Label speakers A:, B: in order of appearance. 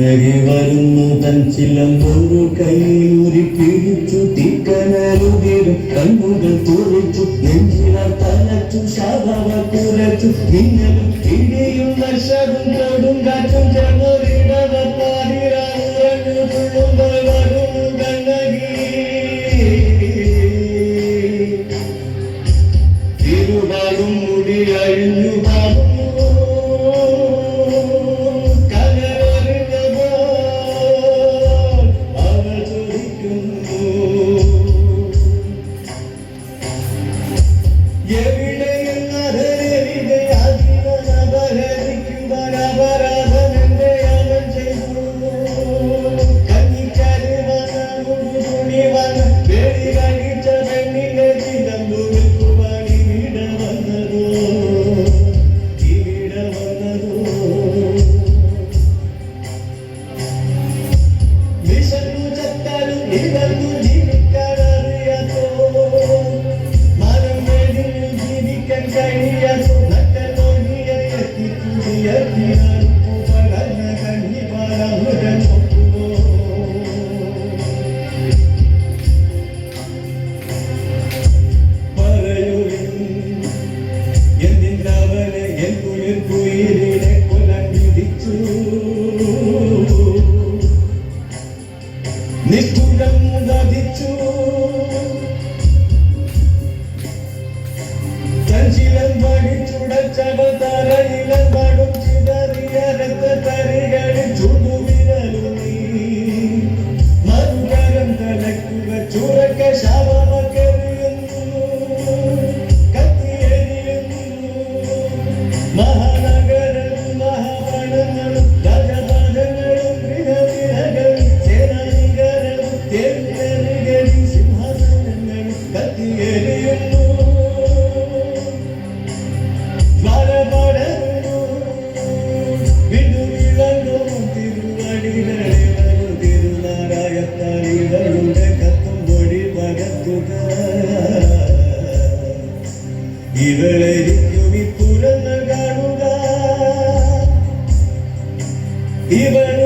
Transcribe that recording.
A: കരകെ വരുന്നു തൻ ചിലമ്പൊരു കൈയൂരി പിടിച്ചു തിക്കനരുതിർ കണ്ണുകൾ തുറച്ചു. നെഞ്ചിന തലച്ചു. ശവ കുറച്ചു നിങ്ങൾ തിരിയുന്ന ശകുന്ന വധിച്ചു? തഞ്ചിലം വഹിച്ചുടച്ചവ തറയിലം വടും ചിതറിയ രക്തത്തരികളിൽ ചുടു ഇവളെ കാണുക ഇവൾ